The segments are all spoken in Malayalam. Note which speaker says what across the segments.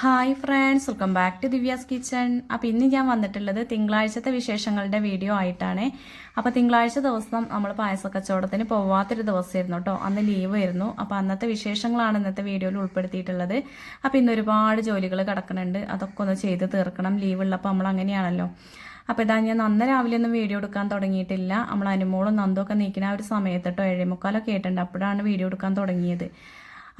Speaker 1: Hi friends welcome back to Divya's kitchen അപ്പോൾ ഇന്ന് ഞാൻ വന്നിട്ടുള്ളത് തിങ്കളാഴ്ചത്തെ വിശേഷങ്ങളുടെ വീഡിയോ ആയിട്ടാണ്. അപ്പോൾ തിങ്കളാഴ്ച ദിവസം നമ്മൾ പായസ കച്ചവടത്തിന് പോവാത്തൊരു ദിവസമായിരുന്നു കേട്ടോ അന്ന് ലീവ് ആയിരുന്നു. അപ്പോൾ അന്നത്തെ വിശേഷങ്ങളാണ് ഇന്നത്തെ വീഡിയോയിൽ ഉൾപ്പെടുത്തിയിട്ടുള്ളത്. അപ്പോൾ ഇന്ന് ഒരുപാട് ജോലികൾ കിടക്കുന്നുണ്ട് അതൊക്കെ ഒന്ന് ചെയ്ത് തീർക്കണം. ലീവ് ഉള്ളപ്പോൾ നമ്മൾ അങ്ങനെയാണല്ലോ. അപ്പോൾ ഇതാ ഞാൻ നന്ന രാവിലെ ഒന്നും വീഡിയോ എടുക്കാൻ തുടങ്ങിയിട്ടില്ല. നമ്മൾ അനുമോളും നന്ദൊക്കെ നീക്കുന്ന ആ ഒരു സമയത്ത് കേട്ടോ ഏഴേമുക്കാലൊക്കെ ആയിട്ടുണ്ട്. അപ്പോഴാണ് വീഡിയോ എടുക്കാൻ തുടങ്ങിയത്.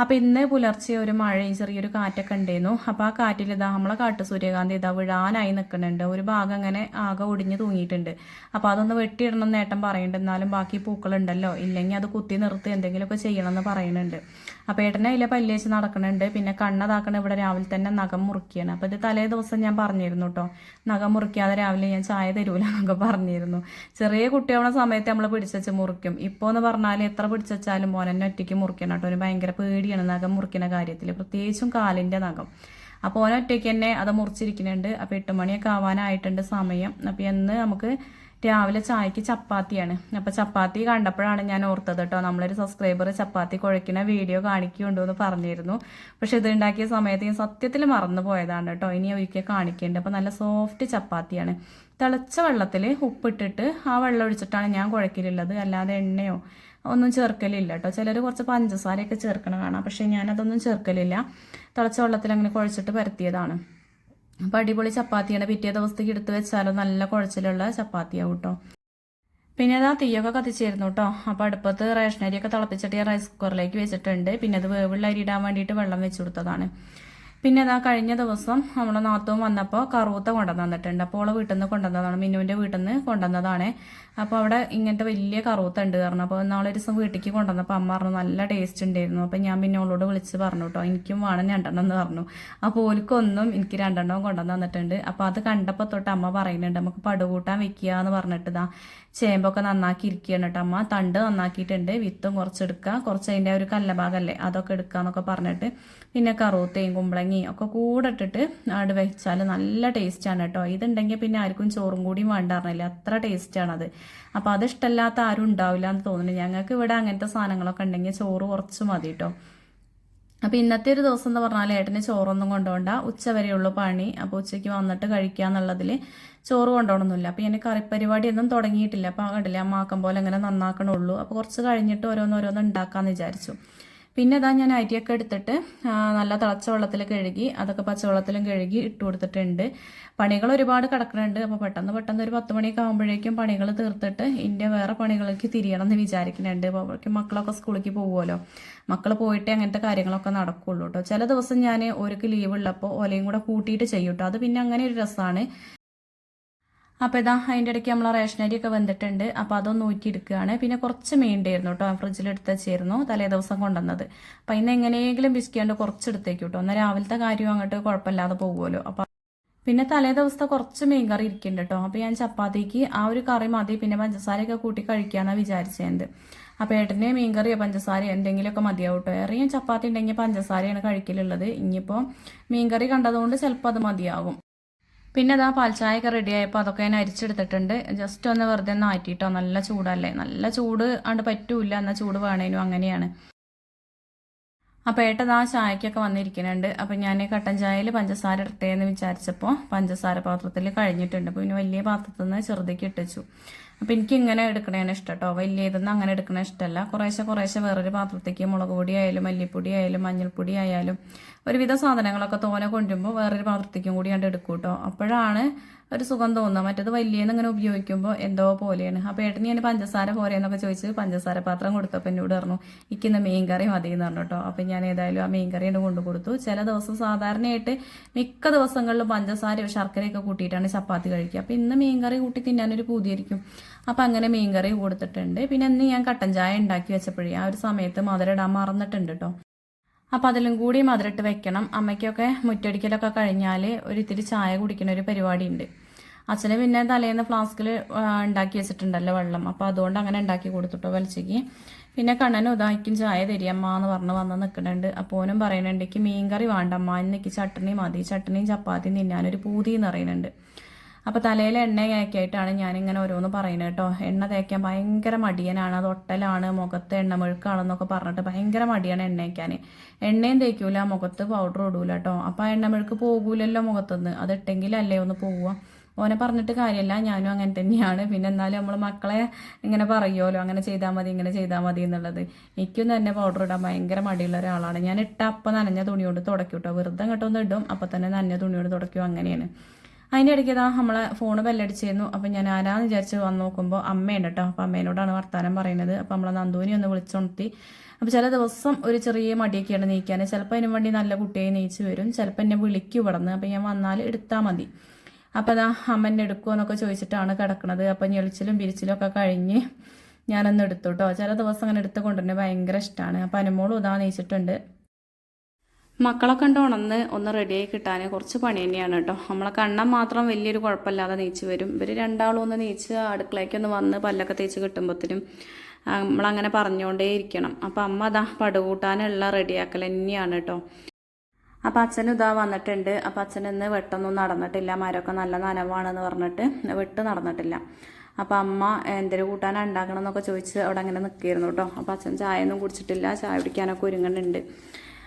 Speaker 1: അപ്പോൾ ഇന്ന് പുലർച്ചെ ഒരു മഴയും ചെറിയൊരു കാറ്റൊക്കെ ഉണ്ടായിരുന്നു. അപ്പോൾ ആ കാറ്റിൽ ഇതാ നമ്മളെ കാട്ട് സൂര്യകാന്തി ഇതാ വിഴാനായി നിൽക്കുന്നുണ്ട് ഒരു ഭാഗം അങ്ങനെ ആകെ ഒടിഞ്ഞു തൂങ്ങിയിട്ടുണ്ട്. അപ്പോൾ അതൊന്ന് വെട്ടിയിടണം നേട്ടം പറയുന്നുണ്ട് എന്നാലും ബാക്കി പൂക്കളുണ്ടല്ലോ. ഇല്ലെങ്കിൽ അത് കുത്തി നിർത്തി എന്തെങ്കിലുമൊക്കെ ചെയ്യണമെന്ന് പറയുന്നുണ്ട്. അപ്പോൾ ഏട്ടനെ അതിലെ പല്ലേച്ച് നടക്കുന്നുണ്ട്. പിന്നെ കണ്ണതാക്കണ ഇവിടെ രാവിലെ തന്നെ നഖം മുറുക്കിയാണ്. അപ്പോൾ ഇത് തലേ ദിവസം ഞാൻ പറഞ്ഞിരുന്നു കേട്ടോ. നഖം മുറിക്കാതെ രാവിലെ ഞാൻ ചായ തരൂല എന്നൊക്കെ പറഞ്ഞിരുന്നു. ചെറിയ കുട്ടിയാവുന്ന സമയത്ത് നമ്മൾ പിടിച്ചു മുറിക്കും. ഇപ്പോൾ എന്ന് പറഞ്ഞാൽ എത്ര പിടിച്ചാലും മോനെന്നെ ഒറ്റയ്ക്ക് മുറിക്കണം കേട്ടോ. ഒരു ഭയങ്കര പേടിയാണ് നഖം മുറിക്കുന്ന കാര്യത്തിൽ പ്രത്യേകിച്ചും കാലിന്റെ നഖം. അപ്പോൾ ഓൻ ഒറ്റയ്ക്ക് തന്നെ അത് മുറിച്ചിരിക്കുന്നുണ്ട്. അപ്പോൾ എട്ട് മണിയൊക്കെ ആവാനായിട്ടുണ്ട് സമയം. അപ്പോൾ എന്ന് നമുക്ക് രാവിലെ ചായക്ക് ചപ്പാത്തിയാണ്. അപ്പോൾ ചപ്പാത്തി കണ്ടപ്പോഴാണ് ഞാൻ ഓർത്തത് കേട്ടോ. നമ്മളൊരു സബ്സ്ക്രൈബർ ചപ്പാത്തി കുഴക്കുന്ന വീഡിയോ കാണിക്കുന്നുണ്ടോ എന്ന് പറഞ്ഞിരുന്നു. പക്ഷെ ഇത് സമയത്ത് ഞാൻ സത്യത്തിൽ മറന്നു പോയതാണ് കേട്ടോ. ഇനി ഒരിക്കൽ കാണിക്കേണ്ടത് അപ്പോൾ നല്ല സോഫ്റ്റ് ചപ്പാത്തിയാണ്. തിളച്ച വെള്ളത്തിൽ ഉപ്പിട്ടിട്ട് ആ വെള്ളം ഒഴിച്ചിട്ടാണ് ഞാൻ കുഴക്കലുള്ളത് അല്ലാതെ എണ്ണയോ ഒന്നും ചേർക്കലില്ല കേട്ടോ ചിലർ കുറച്ച് പഞ്ചസാരയൊക്കെ ചേർക്കണ കാണാം പക്ഷേ ഞാനതൊന്നും ചേർക്കലില്ല. തിളച്ച വെള്ളത്തിൽ അങ്ങനെ കുഴച്ചിട്ട് പരത്തിയതാണ്. അപ്പോൾ അടിപൊളി ചപ്പാത്തിയാണ്. പിറ്റേ ദിവസത്തേക്ക് എടുത്ത് വെച്ചാലോ നല്ല കുഴച്ചിലുള്ള ചപ്പാത്തിയാവും കേട്ടോ പിന്നെ അത് ആ തീയൊക്കെ കത്തിച്ചിരുന്നു കേട്ടോ അപ്പോൾ അടുപ്പത്ത് റേഷൻ റേഷനരിയൊക്കെ തിളപ്പിച്ചിട്ട് റൈസ് കുക്കറിലേക്ക് വെച്ചിട്ടുണ്ട്. പിന്നെ അത് വേവുള്ള അരി ഇടാൻ വേണ്ടിയിട്ട് വെള്ളം വെച്ച് കൊടുത്തതാണ്. പിന്നെ അതാ കഴിഞ്ഞ ദിവസം നമ്മളെ നാത്തവും വന്നപ്പോൾ കറുവത്ത കൊണ്ടുവന്നിട്ടുണ്ട്. അപ്പോൾ അവളെ വീട്ടിൽ നിന്ന് കൊണ്ടുവന്നതാണ്. മിന്നുവിന്റെ വീട്ടിൽ നിന്ന് കൊണ്ടുവന്നതാണ്. അപ്പോൾ അവിടെ ഇങ്ങനത്തെ വലിയ കറുത്തുണ്ട് കാരണം അപ്പോൾ നാളെ ഒരു ദിവസം വീട്ടിലേക്ക് കൊണ്ടുവന്നപ്പോൾ അമ്മ പറഞ്ഞു നല്ല ടേസ്റ്റ് ഉണ്ടായിരുന്നു. അപ്പോൾ ഞാൻ പിന്നെ ഓളോട് വിളിച്ച് പറഞ്ഞു കേട്ടോ എനിക്കും വേണം രണ്ടെണ്ണം എന്ന് പറഞ്ഞു. അപ്പോൾ ഓലിക്കൊന്നും എനിക്ക് രണ്ടെണ്ണം കൊണ്ടുവന്ന് തന്നിട്ടുണ്ട്. അപ്പോൾ അത് കണ്ടപ്പോൾ തൊട്ട് അമ്മ പറയുന്നുണ്ട് നമുക്ക് പടുകൂട്ടാൻ വെക്കുക എന്ന് പറഞ്ഞിട്ട് ഇതാ ചേമ്പൊക്കെ നന്നാക്കി ഇരിക്കുകയാണ് കേട്ടോ അമ്മ. തണ്ട് നന്നാക്കിയിട്ടുണ്ട് വിത്തും കുറച്ചെടുക്കുക കുറച്ച് അതിന്റെ ഒരു കല്ലഭാഗമല്ലേ അതൊക്കെ എടുക്കുക എന്നൊക്കെ പറഞ്ഞിട്ട് പിന്നെ കറുത്തയും കുമ്പളങ്ങയും ഒക്കെ കൂടെ ഇട്ടിട്ട് അവിടെ വെച്ചാൽ നല്ല ടേസ്റ്റാണ് കേട്ടോ ഇതുണ്ടെങ്കിൽ പിന്നെ ആർക്കും ചോറും കൂടിയും വേണ്ട പറഞ്ഞില്ല അത്ര ടേസ്റ്റാണത് അപ്പോൾ അത് ഇഷ്ടമല്ലാത്ത ആരും ഉണ്ടാവില്ല എന്ന് തോന്നുന്നു. ഞങ്ങൾക്ക് ഇവിടെ അങ്ങനത്തെ സാധനങ്ങളൊക്കെ ഉണ്ടെങ്കിൽ ചോറ് കുറച്ച് മതി കേട്ടോ അപ്പോൾ ഇന്നത്തെ ഒരു ദിവസം എന്ന് പറഞ്ഞാൽ ഏട്ടന് ചോറൊന്നും കൊണ്ടുപോകണ്ട. ഉച്ച വരെയുള്ളൂ പണി. അപ്പോൾ ഉച്ചയ്ക്ക് വന്നിട്ട് കഴിക്കുക എന്നുള്ളതിൽ ചോറ് കൊണ്ടുപോകണമെന്നില്ല അപ്പോൾ ഞാൻ കറിപ്പരിപാടിയൊന്നും തുടങ്ങിയിട്ടില്ല. അപ്പോൾ കണ്ടില്ല അമ്മാക്കം പോലെ അങ്ങനെ നന്നാക്കണുള്ളൂ. അപ്പോൾ കുറച്ച് കഴിഞ്ഞിട്ട് ഓരോന്നോരോന്ന് ഉണ്ടാക്കാമെന്ന് വിചാരിച്ചു. പിന്നെ ഇതാ ഞാൻ അരിയൊക്കെ എടുത്തിട്ട് നല്ല തിളച്ച വെള്ളത്തിൽ കഴുകി അതൊക്കെ പച്ചവെള്ളത്തിലും കഴുകി ഇട്ട് കൊടുത്തിട്ടുണ്ട്. പണികൾ ഒരുപാട് കിടക്കുന്നുണ്ട് അപ്പോൾ പെട്ടെന്ന് പെട്ടെന്ന് ഒരു പത്ത് മണിയൊക്കെ ആകുമ്പോഴേക്കും പണികൾ തീർത്തിട്ട് ഇന്റെ വേറെ പണികളിലേക്ക് തിരിയണം എന്ന് വിചാരിക്കുന്നുണ്ട് അപ്പോൾ മക്കളൊക്കെ സ്കൂളിലേക്ക് പോകുമല്ലോ മക്കൾ പോയിട്ട് അങ്ങനത്തെ കാര്യങ്ങളൊക്കെ നടക്കുള്ളൂ കേട്ടോ ചില ദിവസം ഞാൻ ഒരു ലീവ് ഉള്ളപ്പോൾ ഒലയും കൂടെ കൂട്ടിയിട്ട് ചെയ്യും കേട്ടോ അത് പിന്നെ അങ്ങനെ ഒരു രസമാണ് അപ്പോൾ ഇതാ അതിന്റെ ഇടയ്ക്ക് നമ്മൾ റേഷൻ അരിയൊക്കെ വന്നിട്ടുണ്ട് അപ്പോൾ അതൊന്ന് ഊറ്റിയെടുക്കുകയാണ്. പിന്നെ കുറച്ച് മീണ്ടായിരുന്നു കേട്ടോ. ഫ്രിഡ്ജിലെടുത്ത് വെച്ചിരുന്നു തലേ ദിവസം കൊണ്ടുവന്നത്. അപ്പോൾ ഇന്ന് എങ്ങനെയെങ്കിലും ബിസ്കിയാണ്ട് കുറച്ചെടുത്തേക്കും കേട്ടോ. എന്നാൽ രാവിലത്തെ കാര്യം അങ്ങോട്ട് കുഴപ്പമില്ലാതെ പോകുമല്ലോ. അപ്പോൾ പിന്നെ തലേ ദിവസത്തെ കുറച്ച് മീൻ കറി ഇരിക്കുന്നുണ്ട് കേട്ടോ. അപ്പോൾ ഞാൻ ചപ്പാത്തിക്ക് ആ ഒരു കറി മതി. പിന്നെ പഞ്ചസാരയൊക്കെ കൂട്ടി കഴിക്കാമെന്നാണ് വിചാരിച്ചത് അപ്പോൾ ഏട്ടന് മീൻ കറിയോ പഞ്ചസാര എന്തെങ്കിലുമൊക്കെ മതിയാവും കേട്ടോ. ഏറെയും ചപ്പാത്തി ഉണ്ടെങ്കിൽ പഞ്ചസാരയാണ് കഴിക്കലുള്ളത്. ഇനിയിപ്പോൾ മീൻ കറി കണ്ടതുകൊണ്ട് ചിലപ്പോൾ അത് മതിയാകും പിന്നെ അതാ പാൽച്ചായൊക്കെ റെഡി ആയപ്പോൾ അതൊക്കെ ഞാൻ അരിച്ചെടുത്തിട്ടുണ്ട്. ജസ്റ്റ് ഒന്ന് വെറുതെ ഒന്ന് ആറ്റിട്ടോ. നല്ല ചൂടല്ലേ? നല്ല ചൂട് ആണ്ട് പറ്റൂല എന്നാൽ ചൂട് വേണേനും അങ്ങനെയാണ്. അപ്പോൾ ആ ചായക്കൊക്കെ വന്നിരിക്കുന്നുണ്ട്. അപ്പോൾ ഞാൻ കട്ടൻ ചായയിൽ പഞ്ചസാര ഇടത്തേന്ന് വിചാരിച്ചപ്പോൾ പഞ്ചസാര പാത്രത്തിൽ കഴിഞ്ഞിട്ടുണ്ട്. അപ്പോൾ പിന്നെ വലിയ പാത്രത്തിൽ നിന്ന് ചെറുതേക്ക് ഇട്ടിച്ചു. അപ്പോൾ എനിക്ക് ഇങ്ങനെ എടുക്കണേനെ ഇഷ്ടം കേട്ടോ വലിയ ഇതൊന്നും അങ്ങനെ എടുക്കണ ഇഷ്ടമല്ല കുറേശ്ശെ കുറേശ്ശെ വേറൊരു പാത്രത്തേക്ക് മുളക് പൊടി ആയാലും മല്ലിപ്പൊടി ആയാലും മഞ്ഞൾപ്പൊടി ആയാലും ഒരുവിധ സാധനങ്ങളൊക്കെ തോനെ കൊണ്ടുമ്പോൾ വേറൊരു പാത്രത്തേക്കും കൂടി കണ്ട് എടുക്കും കേട്ടോ അപ്പോഴാണ് ഒരു സുഖം തോന്നുക മറ്റത് വലിയെന്ന് ഇങ്ങനെ ഉപയോഗിക്കുമ്പോൾ എന്തോ പോലെയാണ്. അപ്പോൾ ഏട്ടന് ഞാൻ പഞ്ചസാര പോരെയെന്നൊക്കെ ചോദിച്ച് പഞ്ചസാര പാത്രം കൊടുത്തപ്പോൾ എന്നോട് പറഞ്ഞു ഇക്കുന്ന മീൻ കറി മതി എന്ന് പറഞ്ഞു കേട്ടോ അപ്പം ഞാൻ ഏതായാലും ആ മീൻ കറി കൊണ്ടു കൊടുത്തു. ചില ദിവസം സാധാരണയായിട്ട് മിക്ക ദിവസങ്ങളിലും പഞ്ചസാരയോ ശർക്കരയൊക്കെ കൂട്ടിയിട്ടാണ് ചപ്പാത്തി കഴിക്കുക. അപ്പം ഇന്ന് മീൻ കറി കൂട്ടി തിന്നാനൊരു പൂതിയായിരിക്കും. അപ്പം അങ്ങനെ മീൻ കറി കൊടുത്തിട്ടുണ്ട്. പിന്നെ ഇന്ന് ഞാൻ കട്ടൻ ചായ ഉണ്ടാക്കി വെച്ചപ്പോഴേ ആ ഒരു സമയത്ത് മധുരം ഇടാൻ മറന്നിട്ടുണ്ട് കേട്ടോ അപ്പോൾ അതിലും കൂടി മധുരട്ട് വെക്കണം. അമ്മയ്ക്കൊക്കെ മുറ്റടിക്കലൊക്കെ കഴിഞ്ഞാൽ ഒരു ഇത്തിരി ചായ കുടിക്കുന്ന ഒരു പരിപാടി ഉണ്ട് അച്ഛന് പിന്നെ തലേന്ന് ഫ്ലാസ്കിൽ ഉണ്ടാക്കി വെച്ചിട്ടുണ്ടല്ലോ വെള്ളം. അപ്പോൾ അതുകൊണ്ട് അങ്ങനെ ഉണ്ടാക്കി കൊടുത്തിട്ടോ വലിച്ചേക്ക്. പിന്നെ കണ്ണനും ഉദാഹിക്കും ചായ തരിയമ്മ എന്ന് പറഞ്ഞ് വന്ന് നിൽക്കുന്നുണ്ട്. അപ്പോനും പറയുന്നുണ്ട് എനിക്ക് മീൻകറി വേണ്ട അമ്മ. ചട്ടണി മതി. ചട്ടണിയും ചപ്പാത്തിയും തിന്നാനൊരു പൂതി എന്ന് പറയുന്നുണ്ട്. അപ്പോൾ തലയിൽ എണ്ണ ഞാൻ ഞാനിങ്ങനെ ഓരോന്ന് പറയുന്നത് കേട്ടോ. എണ്ണ തേക്കാൻ ഭയങ്കര മടിയനാണ്. അത് ഒട്ടലാണ്. മുഖത്ത് എണ്ണ മുഴുക്കാണെന്നൊക്കെ പറഞ്ഞിട്ട് ഭയങ്കര മടിയാണ് എണ്ണ തേക്കാൻ എണ്ണയും തേക്കൂല. മുഖത്ത് പൗഡർ ഇടൂല കേട്ടോ. അപ്പോൾ ആ എണ്ണ മുഴുക്ക് പോകൂലല്ലോ മുഖത്തുനിന്ന്. അത് ഇട്ടെങ്കിലല്ലേ ഒന്ന് പോവുക. ഓനെ പറഞ്ഞിട്ട് കാര്യമല്ല. ഞാനും അങ്ങനെ തന്നെയാണ്. പിന്നെ എന്നാലും നമ്മൾ മക്കളെ ഇങ്ങനെ പറയുമല്ലോ അങ്ങനെ ചെയ്താൽ മതി ഇങ്ങനെ ചെയ്താൽ മതി എന്നുള്ളത്. എനിക്കും തന്നെ പൗഡർ ഇടാൻ ഭയങ്കര മടിയുള്ള ഒരാളാണ്. ഞാൻ ഇട്ട അപ്പം നനഞ്ഞ തുണിയോട് തുടക്കും കേട്ടോ. വെറുതെ ഇടും അപ്പം തന്നെ നനഞ്ഞ തുണിയോട് തുടക്കും അങ്ങനെയാണ്. അതിന്റെ ഇടയ്ക്ക് ഇതാ നമ്മളെ ഫോണ് ബെല്ലടിച്ചിരുന്നു. അപ്പം ഞാൻ ആരാന്ന് വിചാരിച്ച് വന്ന് നോക്കുമ്പോൾ അമ്മയുണ്ട് കേട്ടോ അപ്പം അമ്മേനോടാണ് വർത്താനം പറയുന്നത്. അപ്പം നമ്മളെ നന്ദുവിനെ ഒന്ന് വിളിച്ചുണർത്തി അപ്പോൾ ചില ദിവസം ഒരു ചെറിയ മടിയൊക്കെയാണ് നീക്കാൻ ചിലപ്പോൾ അതിന് വേണ്ടി നല്ല കുട്ടിയെ നീച്ച് വരും. ചിലപ്പോൾ എന്നെ വിളിക്കും ഇവിടുന്ന്. അപ്പം ഞാൻ വന്നാൽ എടുത്താൽ മതി. അപ്പം അതാ അമ്മ എടുക്കുമോ എന്നൊക്കെ ചോദിച്ചിട്ടാണ് കിടക്കുന്നത് അപ്പം ഞെളിച്ചിലും പിരിച്ചിലും ഒക്കെ കഴിഞ്ഞ് ഞാനൊന്ന് എടുത്തു കേട്ടോ ചില ദിവസം അങ്ങനെ എടുത്ത് കൊണ്ടുവരുന്നത് ഭയങ്കര ഇഷ്ടമാണ് അപ്പം അനുമോളും ഇതാ നീച്ചിട്ടുണ്ട്. മക്കളൊക്കെ കണ്ട് ഉണന്ന് ഒന്ന് റെഡിയായി കിട്ടാൻ കുറച്ച് പണി തന്നെയാണ് കേട്ടോ. നമ്മളെ കണ്ണം മാത്രം വലിയൊരു കുഴപ്പമില്ലാതെ നീച്ച് വരും. ഇവർ രണ്ടാളും ഒന്ന് നീച്ച് അടുക്കളയ്ക്കൊന്ന് വന്ന് പല്ലൊക്കെ തേച്ച് കിട്ടുമ്പോഴത്തേനും നമ്മളങ്ങനെ പറഞ്ഞുകൊണ്ടേ ഇരിക്കണം. അപ്പം അമ്മ അതാ പടുകൂട്ടാനുള്ള റെഡിയാക്കൽ തന്നെയാണ് കേട്ടോ. അപ്പം അച്ഛനും ഇതാ വന്നിട്ടുണ്ട്. അപ്പം അച്ഛൻ ഇന്ന് വെട്ടൊന്നും നടന്നിട്ടില്ല. മരമൊക്കെ നല്ല നനവാണെന്ന് പറഞ്ഞിട്ട് വെട്ട് നടന്നിട്ടില്ല. അപ്പം അമ്മ എന്തൊരു കൂട്ടാനാണ് ഉണ്ടാക്കണം എന്നൊക്കെ ചോദിച്ച് അവിടെ അങ്ങനെ നിൽക്കിയിരുന്നു കേട്ടോ. അപ്പം അച്ഛൻ ചായ ഒന്നും കുടിച്ചിട്ടില്ല. ചായ കുടിക്കാനൊക്കെ ഒരുങ്ങുന്നുണ്ട്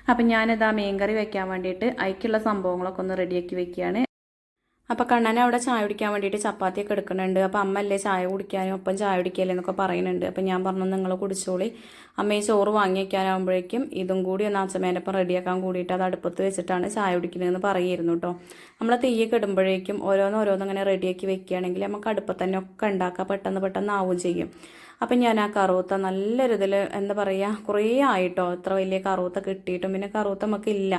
Speaker 1: അപ്പം ഞാനിതാ മീൻകറി വെക്കാൻ വേണ്ടിയിട്ട് അതിക്കുള്ള സംഭവങ്ങളൊക്കെ ഒന്ന് റെഡിയാക്കി വെക്കുകയാണ്. അപ്പോൾ കണ്ണനെ അവിടെ ചായ കുടിക്കാൻ വേണ്ടിയിട്ട് ചപ്പാത്തിയൊക്കെ എടുക്കുന്നുണ്ട്. അപ്പോൾ അമ്മല്ലേ ചായ കുടിക്കാനും ഒപ്പം ചായ കുടിക്കല്ലേ എന്നൊക്കെ പറയുന്നുണ്ട്. അപ്പം ഞാൻ പറഞ്ഞു നിങ്ങൾ കുടിച്ചോളി. അമ്മ ഈ ചോറ് വാങ്ങി വയ്ക്കാനാകുമ്പോഴേക്കും ഇതും കൂടി ഒന്ന് അച്ഛമേനപ്പം റെഡിയാക്കാൻ കൂടിയിട്ട് അത് അടുപ്പത്ത് വെച്ചിട്ടാണ് ചായ കുടിക്കുന്നതെന്ന് പറയുമായിരുന്നു കേട്ടോ. നമ്മൾ തീയൊക്കെ ഇടുമ്പോഴേക്കും ഓരോന്നോരോന്നിങ്ങനെ റെഡിയാക്കി വെക്കുകയാണെങ്കിൽ നമുക്ക് അടുപ്പത്ത് തന്നെ ഒക്കെ ഉണ്ടാക്കാം. പെട്ടെന്ന് പെട്ടെന്ന് ആവുകയും ചെയ്യും. അപ്പം ഞാൻ ആ കറുത്ത നല്ലൊരു ഇതിൽ എന്താ പറയുക കുറേ ആയിട്ടോ ഇത്ര വലിയ കറുത്ത കിട്ടിയിട്ടും പിന്നെ കറുത്ത നമുക്കില്ല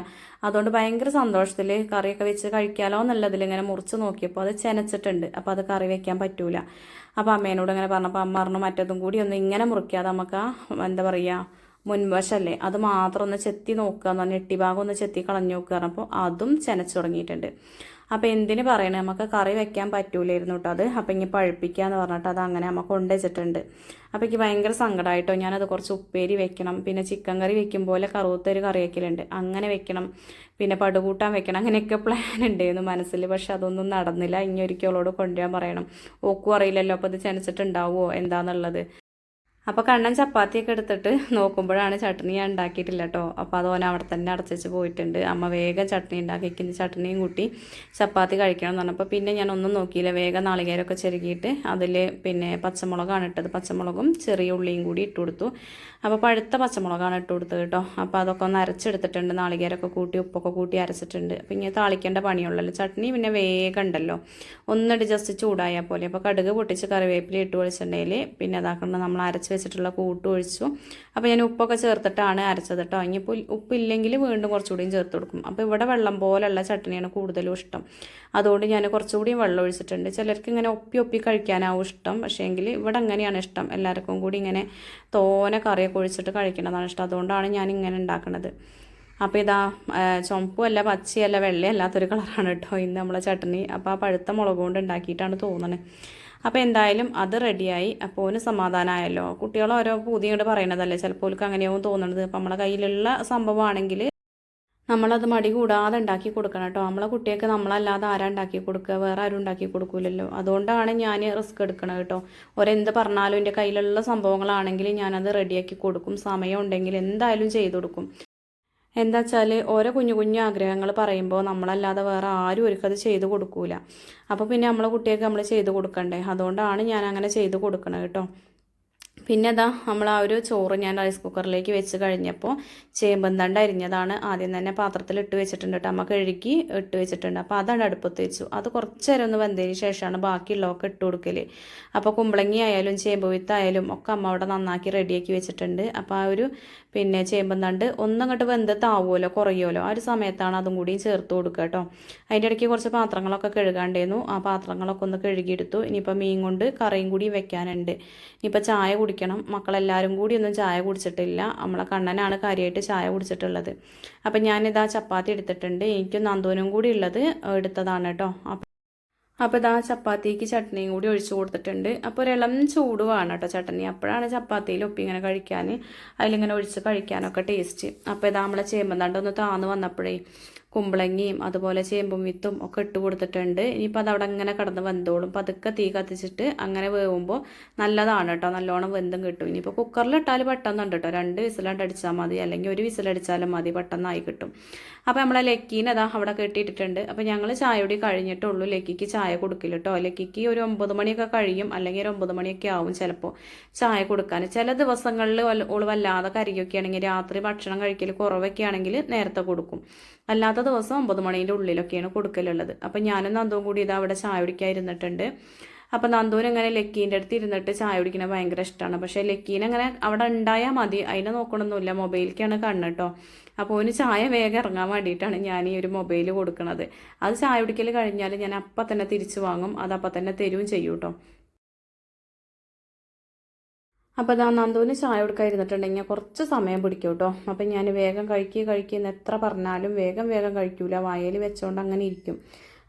Speaker 1: അതുകൊണ്ട് ഭയങ്കര സന്തോഷത്തിൽ കറിയൊക്കെ വെച്ച് കഴിക്കാലോ എന്നുള്ളതിൽ ഇങ്ങനെ മുറിച്ച് നോക്കിയപ്പോൾ അത് ചെനച്ചിട്ടുണ്ട്. അപ്പോൾ അത് കറി വെക്കാൻ പറ്റൂല. അപ്പോൾ അമ്മേനോട് ഇങ്ങനെ പറഞ്ഞപ്പോൾ അമ്മ പറഞ്ഞു മറ്റതും കൂടി ഒന്ന് ഇങ്ങനെ മുറിക്കാതെ നമുക്ക് എന്താ പറയുക മുൻവശല്ലേ അത് മാത്രം ഒന്ന് ചെത്തി നോക്കുക എന്ന് പറഞ്ഞാൽ എട്ടി ഭാഗം ഒന്ന് ചെത്തി കളഞ്ഞു നോക്കുക പറഞ്ഞപ്പോൾ അതും ചെനച്ചു തുടങ്ങിയിട്ടുണ്ട്. അപ്പോൾ എന്തിന് പറയണേ? നമുക്ക് കറി വെക്കാൻ പറ്റൂലായിരുന്നു കേട്ടോ അത്. അപ്പം ഇങ്ങനെ പഴുപ്പിക്കാന്ന് പറഞ്ഞിട്ട് അത് അങ്ങനെ അമ്മ കൊണ്ടുവച്ചിട്ടുണ്ട്. അപ്പോൾ എനിക്ക് ഭയങ്കര സങ്കടമായിട്ടോ ഞാനത് കുറച്ച് ഉപ്പേരി വെക്കണം. പിന്നെ ചിക്കൻ കറി വെക്കും പോലെ കറുത്തൊരു കറി വയ്ക്കലുണ്ട് അങ്ങനെ വെക്കണം. പിന്നെ പടുകൂട്ടാൻ വെക്കണം. അങ്ങനെയൊക്കെ പ്ലാൻ ഉണ്ടായിരുന്നു മനസ്സിൽ. പക്ഷെ അതൊന്നും നടന്നില്ല. ഇനി ഒരിക്കലോട് കൊണ്ടുവരാൻ പറയണം. ഓക്കും അറിയില്ലല്ലോ. അപ്പോൾ ഇത് ചെനച്ചിട്ടുണ്ടാവുമോ എന്താണെന്നുള്ളത് അപ്പോൾ കണ്ണൻ ചപ്പാത്തിയൊക്കെ എടുത്തിട്ട് നോക്കുമ്പോഴാണ് ചട്നി ഞാൻ ഉണ്ടാക്കിയിട്ടില്ല കേട്ടോ അപ്പോൾ അത് അവിടെ തന്നെ അടച്ചു പോയിട്ടുണ്ട്. അമ്മ വേഗം ചട്നി ഉണ്ടാക്കിക്കുന്ന ചട്നിയും കൂട്ടി ചപ്പാത്തി കഴിക്കണം എന്ന് പറഞ്ഞപ്പോൾ പിന്നെ ഞാൻ ഒന്നും നോക്കിയില്ല. വേഗം നാളികേരമൊക്കെ ചെറുകിയിട്ട് അതിൽ പിന്നെ പച്ചമുളകാണ് ഇട്ടത്. പച്ചമുളകും ചെറിയ ഉള്ളിയും കൂടി ഇട്ട് കൊടുത്തു. അപ്പോൾ പഴുത്ത പച്ചമുളകാണ് ഇട്ട് കൊടുത്തത് കേട്ടോ അപ്പോൾ അതൊക്കെ ഒന്ന് അരച്ചെടുത്തിട്ടുണ്ട്. നാളികേരമൊക്കെ കൂട്ടി ഉപ്പൊക്കെ കൂട്ടി അരച്ചിട്ടുണ്ട്. അപ്പോൾ ഇങ്ങനെ താളിക്കേണ്ട പണിയുള്ളല്ലോ. ചട്നി പിന്നെ വേഗം ഉണ്ടല്ലോ. ഒന്നിട്ട് ജസ്റ്റ് ചൂടായാൽ പോലെ അപ്പോൾ കടുക് പൊട്ടിച്ച് കറിവേപ്പില ഇട്ട് ഒഴിച്ചിട്ടുണ്ടെങ്കിൽ പിന്നെ അതാക്കണം നമ്മൾ അരച്ച് വെച്ചിട്ടുള്ള കൂട്ട് ഒഴിച്ചു. അപ്പോൾ ഞാൻ ഉപ്പൊക്കെ ചേർത്തിട്ടാണ് അരച്ചത് കേട്ടോ ഇനിയിപ്പോൾ ഉപ്പില്ലെങ്കിൽ വീണ്ടും കുറച്ചുകൂടിയും ചേർത്ത് കൊടുക്കും. അപ്പോൾ ഇവിടെ വെള്ളം പോലെയുള്ള ചട്ടണിയാണ് കൂടുതലും ഇഷ്ടം. അതുകൊണ്ട് ഞാൻ കുറച്ചുകൂടിയും വെള്ളം ഒഴിച്ചിട്ടുണ്ട്. ചിലർക്ക് ഇങ്ങനെ ഒപ്പി ഒപ്പി കഴിക്കാനാവും ഇഷ്ടം. പക്ഷേ എങ്കിൽ ഇവിടെ അങ്ങനെയാണ് ഇഷ്ടം. എല്ലാവർക്കും കൂടി ഇങ്ങനെ തോനെ കറിയൊക്കെ ഒഴിച്ചിട്ട് കഴിക്കേണ്ടതാണ് ഇഷ്ടം. അതുകൊണ്ടാണ് ഞാൻ ഇങ്ങനെ ഉണ്ടാക്കുന്നത് അപ്പോൾ ഇതാ ചുമപ്പുമല്ല പച്ചയല്ല വെള്ളയല്ലാത്തൊരു കളറാണ് കേട്ടോ ഇന്ന് നമ്മളെ ചട്ടണി അപ്പോൾ ആ പഴുത്ത മുളക് കൊണ്ട് ഉണ്ടാക്കിയിട്ടാണ് തോന്നുന്നത് അപ്പോൾ എന്തായാലും അത് റെഡിയായി അപ്പോൾ ഒന്ന് സമാധാനമായല്ലോ കുട്ടികൾ ഓരോ പുതിയോട് പറയണതല്ലേ? ചിലപ്പോൾ അവർക്ക് അങ്ങനെയാവും തോന്നുന്നത് അപ്പോൾ നമ്മളെ കയ്യിലുള്ള സംഭവമാണെങ്കിൽ നമ്മളത് മടി കൂടാതെ ഉണ്ടാക്കി കൊടുക്കണം കേട്ടോ നമ്മളെ കുട്ടിയൊക്കെ നമ്മളല്ലാതെ ആരാ ഉണ്ടാക്കി കൊടുക്കുക? വേറെ ആരും ഉണ്ടാക്കി കൊടുക്കൂലല്ലോ. അതുകൊണ്ടാണ് ഞാൻ റിസ്ക് എടുക്കണം കേട്ടോ ഒരെന്ത് പറഞ്ഞാലും എന്റെ കയ്യിലുള്ള സംഭവങ്ങളാണെങ്കിൽ ഞാനത് റെഡിയാക്കി കൊടുക്കും. സമയം ഉണ്ടെങ്കിൽ എന്തായാലും ചെയ്തു കൊടുക്കും. എന്താ വെച്ചാൽ ഓരോ കുഞ്ഞു കുഞ്ഞു ആഗ്രഹങ്ങൾ പറയുമ്പോൾ നമ്മളല്ലാതെ വേറെ ആരും ഒരിക്കത് ചെയ്തു കൊടുക്കൂല. അപ്പോൾ പിന്നെ നമ്മളെ കുട്ടിയൊക്കെ നമ്മൾ ചെയ്തു കൊടുക്കണ്ടേ? അതുകൊണ്ടാണ് ഞാൻ അങ്ങനെ ചെയ്തു കൊടുക്കണത് കേട്ടോ. പിന്നെ അതാ നമ്മൾ ആ ഒരു ചോറ് ഞാൻ റൈസ് കുക്കറിലേക്ക് വെച്ച് കഴിഞ്ഞപ്പോൾ ചേമ്പന്തണ്ട് അരിഞ്ഞതാണ് ആദ്യം തന്നെ പാത്രത്തിൽ ഇട്ട് വെച്ചിട്ടുണ്ട് കേട്ടോ. അമ്മ കഴുകി ഇട്ട് വെച്ചിട്ടുണ്ട്. അപ്പോൾ അതാണ് അടുപ്പത്ത് വെച്ചു. അത് കുറച്ച് നേരം ഒന്ന് വെന്തതിന് ശേഷമാണ് ബാക്കിയുള്ളതൊക്കെ ഇട്ട് കൊടുക്കൽ അപ്പോൾ കുമ്പളങ്ങി ആയാലും ചേമ്പ് വിത്തായാലും ഒക്കെ അമ്മ അവിടെ നന്നാക്കി റെഡിയാക്കി വെച്ചിട്ടുണ്ട്. അപ്പോൾ ആ ഒരു പിന്നെ ചേമ്പന്തണ്ട് ഒന്നങ്ങോട്ട് വെന്ത് താവുമല്ലോ കുറയുമല്ലോ ആ ഒരു സമയത്താണ് അതും കൂടി ചേർത്ത് കൊടുക്കുക കേട്ടോ അതിന്റെ ഇടയ്ക്ക് കുറച്ച് പാത്രങ്ങളൊക്കെ കഴുകാണ്ടായിരുന്നു. ആ പാത്രങ്ങളൊക്കെ ഒന്ന് കഴുകിയെടുത്തു. ഇനിയിപ്പോൾ മീൻ കൊണ്ട് കറിയും കൂടി വെക്കാനുണ്ട്. ഇനിയിപ്പോൾ ചായ കുടിക്കണം. മക്കളെല്ലാവരും കൂടി ഒന്നും ചായ കുടിച്ചിട്ടില്ല. നമ്മളെ കണ്ണനാണ് കാര്യമായിട്ട് ചായ കുടിച്ചിട്ടുള്ളത്. അപ്പം ഞാനിതാ ചപ്പാത്തി എടുത്തിട്ടുണ്ട്. എനിക്കും നന്ദൂനും കൂടി ഉള്ളത് എടുത്തതാണ് കേട്ടോ അപ്പോൾ ഇതാ ചപ്പാത്തിക്ക് ചട്നിയും കൂടി ഒഴിച്ചു കൊടുത്തിട്ടുണ്ട്. അപ്പോൾ ഒരു ഇളം ചൂട് വേണം കേട്ടോ ചട്നി. അപ്പോഴാണ് ചപ്പാത്തിയിൽ ഒപ്പി ഇങ്ങനെ കഴിക്കാൻ അതിലിങ്ങനെ ഒഴിച്ച് കഴിക്കാനൊക്കെ ടേസ്റ്റ് അപ്പോൾ ഇതാ നമ്മളെ ചേമ്പന്താണ്ട് ഒന്ന് താന്ന് വന്നപ്പോഴേ കുമ്പളങ്ങിയും അതുപോലെ ചേമ്പും വിത്തും ഒക്കെ ഇട്ട് കൊടുത്തിട്ടുണ്ട്. ഇനിയിപ്പോൾ അത് അവിടെ അങ്ങനെ കിടന്ന് വെന്തോളും. പതുക്കെ തീ കത്തിച്ചിട്ട് അങ്ങനെ വേവുമ്പോൾ നല്ലതാണ് കേട്ടോ. നല്ലോണം വെന്തും കിട്ടും. ഇനിയിപ്പോൾ കുക്കറിലിട്ടാൽ പെട്ടെന്നുണ്ട് കേട്ടോ. രണ്ട് വിസിലാണ്ട് അടിച്ചാൽ മതി. അല്ലെങ്കിൽ ഒരു വിസിലടിച്ചാലും മതി. പെട്ടെന്നായി കിട്ടും. അപ്പോൾ നമ്മളെ ലക്കീനെ അതാ അവിടെ കെട്ടിയിട്ടിട്ടുണ്ട്. അപ്പോൾ ഞങ്ങൾ ചായ കൂടി കഴിഞ്ഞിട്ടുള്ളൂ. ലക്കിക്ക് ചായ കൊടുക്കില്ല കേട്ടോ. ലക്കിക്ക് ഒരു ഒമ്പത് മണിയൊക്കെ കഴിയും. അല്ലെങ്കിൽ ഒരു ഒമ്പത് മണിയൊക്കെ ആവും ചിലപ്പോൾ ചായ കൊടുക്കാൻ. ചില ദിവസങ്ങളിൽ ഓൾ വല്ലാതെ കരിയൊക്കെ ആണെങ്കിൽ രാത്രി ഭക്ഷണം കഴിക്കൽ കുറവൊക്കെ ആണെങ്കിൽ നേരത്തെ കൊടുക്കും. അല്ലാത്ത ദിവസം ഒമ്പത് മണീന്റെ ഉള്ളിലൊക്കെയാണ് കൊടുക്കലുള്ളത്. അപ്പം ഞാനും നന്ദവും കൂടി ഇതാ അവിടെ ചായ കുടിക്കാൻ ഇരുന്നിട്ടുണ്ട്. അപ്പം നന്ദൂന് അങ്ങനെ ലക്കീന്റെ അടുത്ത് ഇരുന്നിട്ട് ചായ കുടിക്കണത് ഭയങ്കര ഇഷ്ടമാണ് പക്ഷേ ലക്കീനെ അങ്ങനെ അവിടെ ഉണ്ടായാൽ മതി. അതിനെ നോക്കണമൊന്നുമില്ല മൊബൈലിലേക്കാണ് കണ്ണ് കേട്ടോ. അപ്പോൾ ഓന് ചായ വേഗം ഇറങ്ങാൻ വേണ്ടിയിട്ടാണ് ഞാൻ ഈ ഒരു മൊബൈൽ കൊടുക്കുന്നത് അത് ചായ കുടിക്കൽ കഴിഞ്ഞാൽ ഞാൻ അപ്പം തന്നെ തിരിച്ചു വാങ്ങും. അത് അപ്പം തന്നെ തരുകയും ചെയ്യും കേട്ടോ. അപ്പോൾ ഇതാ നന്ദുവിന് ചായ കൊടുക്കാൻ ഇരുന്നിട്ടുണ്ടെങ്കിൽ കുറച്ച് സമയം പിടിക്കും കേട്ടോ അപ്പം ഞാൻ വേഗം കഴിക്കുക കഴിക്കുന്ന എത്ര പറഞ്ഞാലും വേഗം വേഗം കഴിക്കൂല. വായയിൽ വെച്ചുകൊണ്ട് അങ്ങനെ ഇരിക്കും.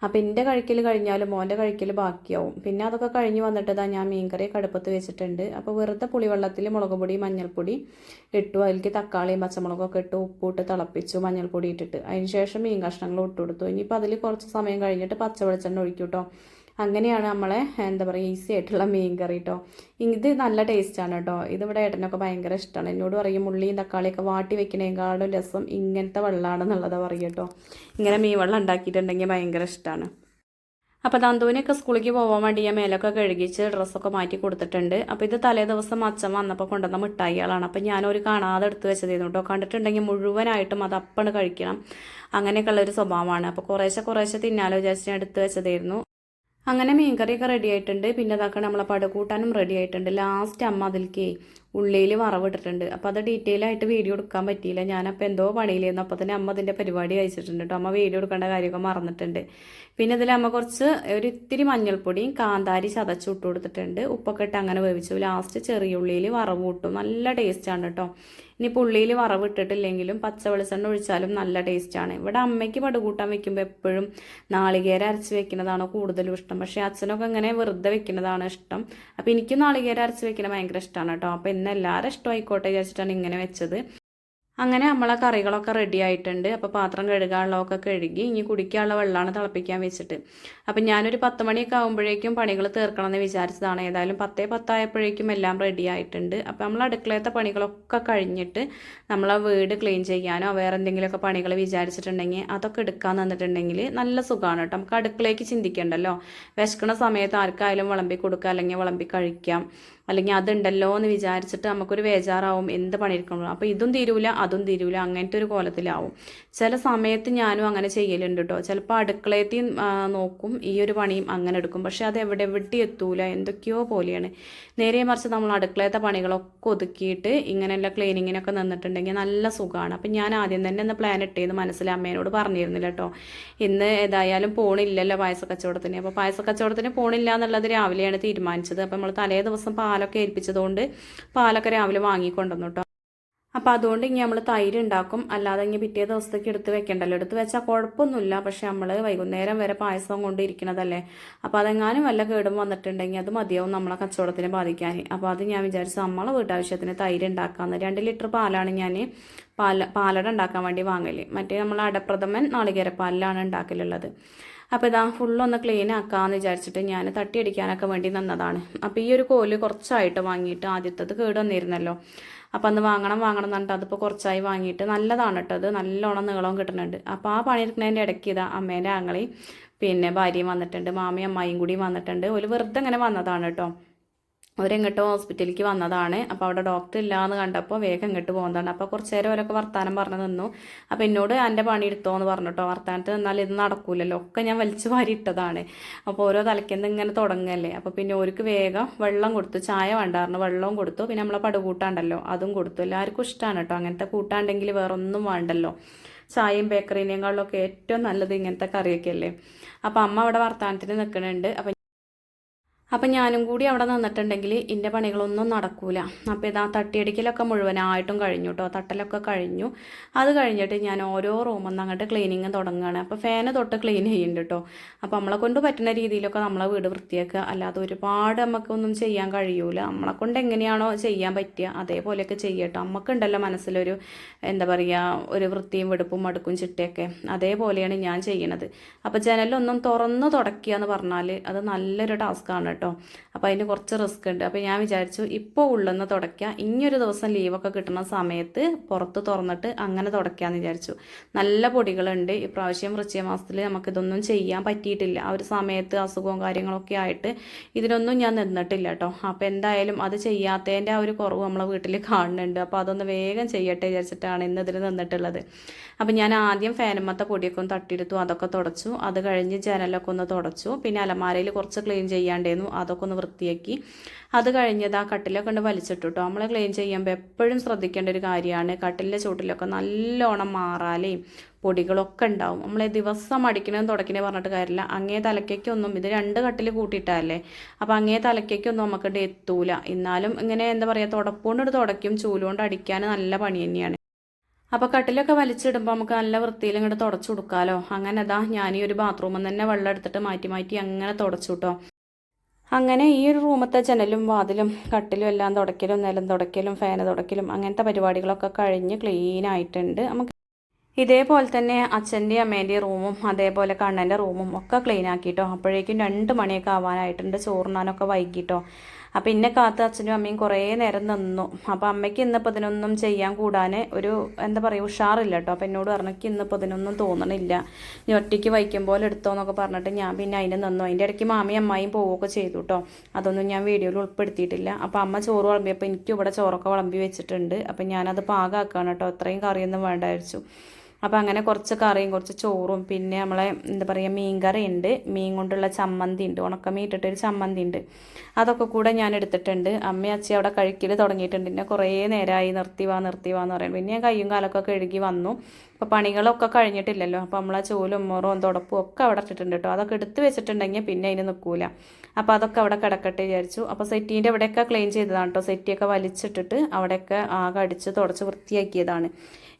Speaker 1: അപ്പം എന്റെ കഴിക്കൽ കഴിഞ്ഞാലും മോന്റെ കഴിക്കൽ ബാക്കിയാവും. പിന്നെ അതൊക്കെ കഴിഞ്ഞ് വന്നിട്ട് ഇതാ ഞാൻ മീൻകറി കടുപ്പത്ത് വെച്ചിട്ടുണ്ട്. അപ്പോൾ വെറുതെ പുളിവെള്ളത്തിൽ മുളക് പൊടി മഞ്ഞൾപ്പൊടി ഇട്ടു. അതിലേക്ക് തക്കാളിയും പച്ചമുളകൊക്കെ ഇട്ട് ഉപ്പിട്ട് തിളപ്പിച്ചു മഞ്ഞൾപ്പൊടി ഇട്ടിട്ട്. അതിന് ശേഷം മീൻ കഷ്ണങ്ങൾ ഇട്ട് കൊടുത്തു. ഇനിയിപ്പോൾ അതിൽ കുറച്ച് സമയം കഴിഞ്ഞിട്ട് പച്ച വെളിച്ചെണ്ണ ഒഴിക്കും കേട്ടോ അങ്ങനെയാണ് നമ്മളെ എന്താ പറയുക ഈസി ആയിട്ടുള്ള മീൻ കറി കേട്ടോ ഇത് നല്ല ടേസ്റ്റാണ് കേട്ടോ ഇതിവിടെ ഏട്ടനൊക്കെ ഭയങ്കര ഇഷ്ടമാണ് എന്നോട് പറയും ഉള്ളിയും തക്കാളിയൊക്കെ വാട്ടി വെക്കണേക്കാളും രസം ഇങ്ങനത്തെ വെള്ളമാണെന്നുള്ളതാണ് പറയുക കേട്ടോ ഇങ്ങനെ മീൻ വെള്ളം ഉണ്ടാക്കിയിട്ടുണ്ടെങ്കിൽ ഭയങ്കര ഇഷ്ടമാണ് അപ്പോൾ തന്തുവിനൊക്കെ സ്കൂളിലേക്ക് പോകാൻ വേണ്ടി ഞാൻ മേലൊക്കെ കഴുകിച്ച് ഡ്രസ്സൊക്കെ മാറ്റി കൊടുത്തിട്ടുണ്ട്. അപ്പോൾ ഇത് തലേ ദിവസം അച്ഛൻ വന്നപ്പോൾ കൊണ്ടുവന്ന മിഠായികളാണ്. അപ്പോൾ ഞാനൊരു കാണാതെ എടുത്ത് വെച്ചതായിരുന്നു കേട്ടോ കണ്ടിട്ടുണ്ടെങ്കിൽ മുഴുവനായിട്ടും അത് അപ്പണ് കഴിക്കണം. അങ്ങനെയൊക്കെയുള്ള ഒരു സ്വഭാവമാണ്. അപ്പോൾ കുറേശ്ശെ കുറേശ്ശെ തിന്നാലോ വിചാരിച്ച് ഞാൻ എടുത്ത് വെച്ചതായിരുന്നു. അങ്ങനെ മീൻകറിയൊക്കെ റെഡി ആയിട്ടുണ്ട്. പിന്നെ അതൊക്കെ നമ്മളെ പടകൂട്ടാനും റെഡി ആയിട്ടുണ്ട്. ലാസ്റ്റ് അമ്മ അതിലേക്ക് ഉള്ളിയിൽ വറവിട്ടിട്ടുണ്ട്. അപ്പോൾ അത് ഡീറ്റെയിൽ ആയിട്ട് വീഡിയോ എടുക്കാൻ പറ്റിയില്ല. ഞാനപ്പോൾ എന്തോ പണിയിലായിരുന്നു. അപ്പോൾ തന്നെ അമ്മ അതിന്റെ പരിപാടി അയച്ചിട്ടുണ്ട് കേട്ടോ അമ്മ വീഡിയോ എടുക്കേണ്ട കാര്യമൊക്കെ മറന്നിട്ടുണ്ട്. പിന്നെ ഇതിൽ അമ്മ കുറച്ച് ഒരു ഇത്തിരി മഞ്ഞൾപ്പൊടിയും കാന്താരി ചതച്ച് ഇട്ട് കൊടുത്തിട്ടുണ്ട്. ഉപ്പൊക്കെ ഇട്ട് അങ്ങനെ വേവിച്ചു. ലാസ്റ്റ് ചെറിയ ഉള്ളിയിൽ വറവ് കൂട്ടും നല്ല ടേസ്റ്റാണ് കേട്ടോ ഇനി ഉള്ളിയിൽ വറവ് ഇട്ടിട്ടില്ലെങ്കിലും പച്ച വെളിച്ചെണ്ണ ഒഴിച്ചാലും നല്ല ടേസ്റ്റാണ് ഇവിടെ അമ്മയ്ക്ക് പടുകൂട്ടാൻ വെക്കുമ്പോൾ എപ്പോഴും നാളികേര അരച്ച് വെക്കുന്നതാണ് കൂടുതലും ഇഷ്ടം. പക്ഷേ അച്ഛനൊക്കെ ഇങ്ങനെ വെറുതെ വെക്കുന്നതാണ് ഇഷ്ടം. അപ്പോൾ എനിക്ക് നാളികേര അരച്ച് വെക്കുന്നത് ഭയങ്കര ഇഷ്ടമാണ് കേട്ടോ അപ്പോൾ ഇന്ന് എല്ലാവരും ഇഷ്ടമായിക്കോട്ടെ വിചാരിച്ചിട്ടാണ് ഇങ്ങനെ വെച്ചത്. അങ്ങനെ നമ്മളെ കറികളൊക്കെ റെഡി ആയിട്ടുണ്ട്. അപ്പോൾ പാത്രം കഴുകാനുള്ളതൊക്കെ കഴുകി ഇനി കുടിക്കാനുള്ള വെള്ളമാണ് തിളപ്പിക്കാൻ വെച്ചിട്ട്. അപ്പം ഞാനൊരു പത്ത് മണിയൊക്കെ ആകുമ്പോഴേക്കും പണികൾ തീർക്കണം എന്ന് വിചാരിച്ചതാണ്. ഏതായാലും പത്തേ പത്തായപ്പോഴേക്കും എല്ലാം റെഡി ആയിട്ടുണ്ട്. അപ്പോൾ നമ്മൾ അടുക്കളയത്തെ പണികളൊക്കെ കഴിഞ്ഞിട്ട് നമ്മളെ വീട് ക്ലീൻ ചെയ്യാനോ വേറെ എന്തെങ്കിലുമൊക്കെ പണികൾ വിചാരിച്ചിട്ടുണ്ടെങ്കിൽ അതൊക്കെ എടുക്കാൻ തന്നിട്ടുണ്ടെങ്കിൽ നല്ല സുഖമാണ് കേട്ടോ. നമുക്ക് അടുക്കളയ്ക്ക് ചിന്തിക്കണ്ടല്ലോ. വിശക്കണ സമയത്ത് ആർക്കായാലും വിളമ്പി കൊടുക്കുക അല്ലെങ്കിൽ വിളമ്പി കഴിക്കാം. അല്ലെങ്കിൽ അതുണ്ടല്ലോ എന്ന് വിചാരിച്ചിട്ട് നമുക്കൊരു ബേജാറാവും. എന്ത് പണിയെടുക്കണം? അപ്പോൾ ഇതും തീരൂല അതും തീരൂല അങ്ങനത്തെ ഒരു കോലത്തിലാവും. ചില സമയത്ത് ഞാനും അങ്ങനെ ചെയ്യലുണ്ട് കേട്ടോ ചിലപ്പോൾ അടുക്കളയത്തിൽ നോക്കും ഈ ഒരു പണിയും അങ്ങനെ എടുക്കും. പക്ഷേ അത് എവിടെ എവിടെ എത്തൂല എന്തൊക്കെയോ പോലെയാണ്. നേരെ മറിച്ച് നമ്മൾ അടുക്കളയത്തെ പണികളൊക്കെ ഒതുക്കിയിട്ട് ഇങ്ങനെയുള്ള ക്ലീനിങ്ങിനൊക്കെ നിന്നിട്ടുണ്ടെങ്കിൽ നല്ല സുഖമാണ് അപ്പം ഞാൻ ആദ്യം തന്നെ ഒന്ന് പ്ലാൻ ഇട്ടേന്ന് മനസ്സിൽ അമ്മേനോട് പറഞ്ഞിരുന്നില്ല കേട്ടോ ഇന്ന് ഏതായാലും പോണില്ലല്ലോ പായസ കച്ചവടത്തിന് അപ്പോൾ പായസ കച്ചവടത്തിന് പോണില്ല എന്നുള്ളത് രാവിലെയാണ് തീരുമാനിച്ചത്. അപ്പോൾ നമ്മൾ തലേ ദിവസം പാലൊക്കെ ഏൽപ്പിച്ചതുകൊണ്ട് പാലൊക്കെ രാവിലെ വാങ്ങിക്കൊണ്ടുവന്നു കേട്ടോ അപ്പോൾ അതുകൊണ്ട് ഇനി നമ്മൾ തൈര് ഉണ്ടാക്കും അല്ലാതെ ഇനി പിറ്റേ ദിവസത്തേക്ക് എടുത്ത് വെക്കണ്ടല്ലോ. എടുത്ത് വെച്ചാൽ കുഴപ്പമൊന്നുമില്ല പക്ഷെ നമ്മൾ വൈകുന്നേരം വരെ പായസം കൊണ്ടിരിക്കണതല്ലേ അപ്പോൾ അതെങ്ങാനും വല്ല കേടും വന്നിട്ടുണ്ടെങ്കിൽ അത് മതിയാവും നമ്മളെ കച്ചവടത്തിനെ ബാധിക്കാൻ. അപ്പോൾ അത് ഞാൻ വിചാരിച്ചു നമ്മളെ വീട്ടാവശ്യത്തിന് തൈര് ഉണ്ടാക്കാമെന്ന് രണ്ട് ലിറ്റർ പാലാണ് ഞാൻ പാല പാലട ഉണ്ടാക്കാൻ വേണ്ടി വാങ്ങൽ. മറ്റേ നമ്മൾ അടപ്രഥമൻ നാളികേരപ്പാലിലാണ് ഉണ്ടാക്കലുള്ളത് അപ്പോൾ ഇതാ ഫുള്ളൊന്ന് ക്ലീൻ ആക്കാമെന്ന് വിചാരിച്ചിട്ട് ഞാൻ തട്ടിയടിക്കാനൊക്കെ വേണ്ടി നിന്നതാണ്. അപ്പോൾ ഈ ഒരു കോൽ കുറച്ചായിട്ട് വാങ്ങിയിട്ട് ആദ്യത്തത് കേട് വന്നിരുന്നല്ലോ. അപ്പോൾ അന്ന് വാങ്ങണം വാങ്ങണം എന്ന് പറഞ്ഞിട്ട് അതിപ്പോൾ കുറച്ചായി വാങ്ങിയിട്ട് നല്ലതാണ് കേട്ടോ അത്. നല്ലോണം നീളവും കിട്ടുന്നുണ്ട്. അപ്പോൾ ആ പണിയെടുക്കുന്നതിന്റെ ഇടയ്ക്ക് ഇതാ അമ്മേന്റെ ആങ്ങളെയും പിന്നെ ഭാര്യയും വന്നിട്ടുണ്ട്. മാമയും അമ്മായിയും കൂടി വന്നിട്ടുണ്ട്. ഒരു വെറുതെ ഇങ്ങനെ വന്നതാണ് കേട്ടോ അവരെങ്ങോട്ടോ ഹോസ്പിറ്റലിലേക്ക് വന്നതാണ്. അപ്പോൾ അവിടെ ഡോക്ടർ ഇല്ലാന്ന് കണ്ടപ്പോൾ വേഗം ഇങ്ങോട്ട് പോകുന്നതാണ് അപ്പോൾ കുറച്ച് നേരം അവരൊക്കെ വർത്താനം പറഞ്ഞു നിന്നു. അപ്പോൾ എന്നോട് എന്റെ പണി എടുത്തോ എന്ന് പറഞ്ഞിട്ടോ. വർത്താനത്ത് നിന്നാൽ ഇത് നടക്കൂലല്ലോ. ഒക്കെ ഞാൻ വലിച്ചു വാരി ഇട്ടതാണ്. അപ്പോൾ ഓരോ തലയ്ക്കുന്ന ഇങ്ങനെ തുടങ്ങല്ലേ. അപ്പോൾ പിന്നെ ഓർക്ക് വേഗം വെള്ളം കൊടുത്തു. ചായ വേണ്ടായിരുന്നു വെള്ളവും കൊടുത്തു. പിന്നെ നമ്മളെ പടുകൂട്ടാണ്ടല്ലോ. അതും കൊടുത്തു. എല്ലാവർക്കും ഇഷ്ടമാണ് കേട്ടോ അങ്ങനത്തെ കൂട്ടാണ്ടെങ്കിൽ വേറൊന്നും വേണ്ടല്ലോ. ചായയും ബേക്കറിനേക്കാളിലൊക്കെ ഏറ്റവും നല്ലത് ഇങ്ങനത്തെ കറിയൊക്കെ അല്ലേ അപ്പോൾ അമ്മ അവിടെ വർത്താനത്തിന് നിൽക്കുന്നുണ്ട് അപ്പം അപ്പം ഞാനും കൂടി അവിടെ നിന്നിട്ടുണ്ടെങ്കിൽ എന്റെ പണികളൊന്നും നടക്കൂല. അപ്പോൾ ഇതാ തട്ടിയടിക്കലൊക്കെ മുഴുവനായിട്ടും കഴിഞ്ഞു കേട്ടോ തട്ടലൊക്കെ കഴിഞ്ഞു. അത് കഴിഞ്ഞിട്ട് ഞാൻ ഓരോ റൂമിൽ നിന്ന് അങ്ങോട്ട് ക്ലീനിങ് തുടങ്ങുകയാണ് അപ്പോൾ ഫാന് തൊട്ട് ക്ലീൻ ചെയ്യുന്നുണ്ട് കേട്ടോ അപ്പോൾ നമ്മളെ കൊണ്ട് പറ്റുന്ന രീതിയിലൊക്കെ നമ്മളെ വീട് വൃത്തിയാക്കുക. അല്ലാതെ ഒരുപാട് നമുക്കൊന്നും ചെയ്യാൻ കഴിയൂല. നമ്മളെ കൊണ്ട് എങ്ങനെയാണോ ചെയ്യാൻ പറ്റുക അതേപോലെയൊക്കെ ചെയ്യട്ടോ നമുക്കുണ്ടല്ലോ മനസ്സിലൊരു എന്താ പറയുക ഒരു വൃത്തിയും വെടുപ്പും മടുക്കും ചിട്ടയൊക്കെ. അതേപോലെയാണ് ഞാൻ ചെയ്യണത്. അപ്പോൾ ജനലൊന്നും തുറന്ന് തുടയ്ക്കുക എന്ന് പറഞ്ഞാൽ അത് നല്ലൊരു ടാസ്ക്കാണ് കേട്ടോ അപ്പോൾ അതിന് കുറച്ച് റിസ്ക് ഉണ്ട്. അപ്പോൾ ഞാൻ വിചാരിച്ചു ഇപ്പോൾ ഉള്ളെന്ന് തുടയ്ക്കുക ഇനിയൊരു ദിവസം ലീവൊക്കെ കിട്ടുന്ന സമയത്ത് പുറത്ത് തുറന്നിട്ട് അങ്ങനെ തുടയ്ക്കാമെന്ന് വിചാരിച്ചു. നല്ല പൊടികളുണ്ട്. ഇപ്രാവശ്യം വൃശ്ചിക മാസത്തിൽ നമുക്കിതൊന്നും ചെയ്യാൻ പറ്റിയിട്ടില്ല. ആ ഒരു സമയത്ത് അസുഖവും കാര്യങ്ങളൊക്കെ ആയിട്ട് ഇതിനൊന്നും ഞാൻ നിന്നിട്ടില്ല കേട്ടോ. അപ്പോൾ എന്തായാലും അത് ചെയ്യാത്തതിന്റെ ആ ഒരു കുറവ് നമ്മളെ വീട്ടിൽ കാണുന്നുണ്ട്. അപ്പോൾ അതൊന്ന് വേഗം ചെയ്യട്ടെ വിചാരിച്ചിട്ടാണ് ഇന്ന് ഇതിൽ നിന്നിട്ടുള്ളത്. അപ്പോൾ ഞാൻ ആദ്യം ഫാനുമത്തെ പൊടിയൊക്കെ ഒന്ന് തട്ടിയെടുത്തു. അതൊക്കെ തുടച്ചു. അത് കഴിഞ്ഞ് ജനലൊക്കെ ഒന്ന് തുടച്ചു. പിന്നെ അലമാരയിൽ കുറച്ച് ക്ലീൻ ചെയ്യാണ്ടായിരുന്നു അതൊക്കെ ഒന്ന് വൃത്തിയാക്കി. അത് കഴിഞ്ഞത് ആ കട്ടിലൊക്കെ ഉണ്ട് വലിച്ചിട്ടു കേട്ടോ നമ്മൾ ക്ലീൻ ചെയ്യുമ്പോൾ എപ്പോഴും ശ്രദ്ധിക്കേണ്ട ഒരു കാര്യമാണ് കട്ടിലിന്റെ ചൂട്ടിലൊക്കെ നല്ലോണം മാറാലേയും പൊടികളൊക്കെ ഉണ്ടാവും. നമ്മൾ ദിവസം അടിക്കണമെന്ന് തുടക്കണേ പറഞ്ഞിട്ട് കാര്യമില്ല. അങ്ങേ തലക്കൊന്നും ഇത് രണ്ട് കട്ടിൽ കൂട്ടിയിട്ടല്ലേ? അപ്പോൾ അങ്ങേ തലക്കൊന്നും നമുക്ക് എത്തൂല. എന്നാലും ഇങ്ങനെ എന്താ പറയുക തുടപ്പുകൊണ്ട് തുടയ്ക്കും. ചൂലുകൊണ്ട് അടിക്കാൻ നല്ല പണി തന്നെയാണ്. അപ്പോൾ കട്ടിലൊക്കെ വലിച്ചിടുമ്പോൾ നമുക്ക് നല്ല വൃത്തിയിൽ ഇങ്ങോട്ട് തുടച്ചു കൊടുക്കാമല്ലോ അങ്ങനെ അതാ ഞാൻ ഈ ഒരു ബാത്റൂമിൽ തന്നെ വെള്ളം എടുത്തിട്ട് മാറ്റി മാറ്റി അങ്ങനെ തുടച്ചു കേട്ടോ അങ്ങനെ ഈ ഒരു റൂമത്തെ ജനലും വാതിലും കട്ടിലും എല്ലാം തുടയ്ക്കലും നിലം തുടയ്ക്കലും ഫാന് തുടയ്ക്കലും അങ്ങനത്തെ പരിപാടികളൊക്കെ കഴിഞ്ഞ് ക്ലീൻ ആയിട്ടുണ്ട്. നമുക്ക് ഇതേപോലെ തന്നെ അച്ഛന്റെ അമ്മേന്റെ റൂമും അതേപോലെ കണ്ണന്റെ റൂമും ഒക്കെ ക്ലീൻ ആക്കിയിട്ടോ അപ്പോഴേക്കും രണ്ട് മണിയൊക്കെ ആവാനായിട്ടുണ്ട്. ചോറുണ്ണാനൊക്കെ വൈകിട്ടോ. അപ്പം എന്നെ കാത്ത് അച്ഛനും അമ്മയും കുറേ നേരം നിന്നു. അപ്പം അമ്മയ്ക്ക് ഇന്നിപ്പോൾ ഇതിനൊന്നും ചെയ്യാൻ കൂടാൻ ഒരു എന്താ പറയുക ഉഷാറില്ല കേട്ടോ അപ്പം എന്നോട് പറഞ്ഞെങ്കിൽ ഇന്നിപ്പോൾ ഇതിനൊന്നും തോന്നണില്ല. ഞാൻ ഒറ്റയ്ക്ക് പോലെ എടുത്തോ എന്നൊക്കെ പറഞ്ഞിട്ട് ഞാൻ പിന്നെ അതിന് നിന്നു. അതിന്റെ ഇടയ്ക്ക് മാമയും അമ്മായും പോവുകയൊക്കെ ചെയ്തു കേട്ടോ അതൊന്നും ഞാൻ വീഡിയോയിൽ ഉൾപ്പെടുത്തിയിട്ടില്ല. അപ്പം അമ്മ ചോറ് വിളമ്പിയപ്പോൾ എനിക്കിവിടെ ചോറൊക്കെ വിളമ്പി വെച്ചിട്ടുണ്ട്. അപ്പം ഞാനത് പാകമാക്കുകയാണ് കേട്ടോ അത്രയും കറിയൊന്നും വേണ്ട വിചാരിച്ചു. അപ്പോൾ അങ്ങനെ കുറച്ച് കറിയും കുറച്ച് ചോറും പിന്നെ നമ്മളെ എന്താ പറയുക മീൻ കറി ഉണ്ട് മീൻ കൊണ്ടുള്ള ചമ്മന്തി ഉണ്ട്. ഉണക്കമീൻ ഇട്ടിട്ടൊരു ചമ്മന്തി ഉണ്ട്. അതൊക്കെ കൂടെ ഞാൻ എടുത്തിട്ടുണ്ട്. അമ്മയും അച്ഛൻ അവിടെ കഴിക്കൽ തുടങ്ങിയിട്ടുണ്ട്. പിന്നെ കുറേ നേരമായി നിർത്തി വാ നിർത്തി വാ എന്ന് പറയും പിന്നെ ഞാൻ കയ്യും കാലൊക്കെ കഴുകി വന്നു. അപ്പോൾ പണികളൊക്കെ കഴിഞ്ഞിട്ടില്ലല്ലോ. അപ്പോൾ നമ്മളെ ചോലും മുറവും തുടപ്പും ഒക്കെ അവിടെ ഇട്ടിട്ടുണ്ട് കേട്ടോ. അതൊക്കെ എടുത്ത് വെച്ചിട്ടുണ്ടെങ്കിൽ പിന്നെ അതിന് നിൽക്കൂല. അപ്പോൾ അതൊക്കെ അവിടെ കിടക്കട്ടെ വിചാരിച്ചു. അപ്പോൾ സെറ്റീന്റെ അവിടെയൊക്കെ ക്ലീൻ ചെയ്തതാണ് കേട്ടോ. സെറ്റിയൊക്കെ വലിച്ചിട്ടിട്ട് അവിടെയൊക്കെ ആകെ അടിച്ച് തുടച്ച് വൃത്തിയാക്കിയതാണ്.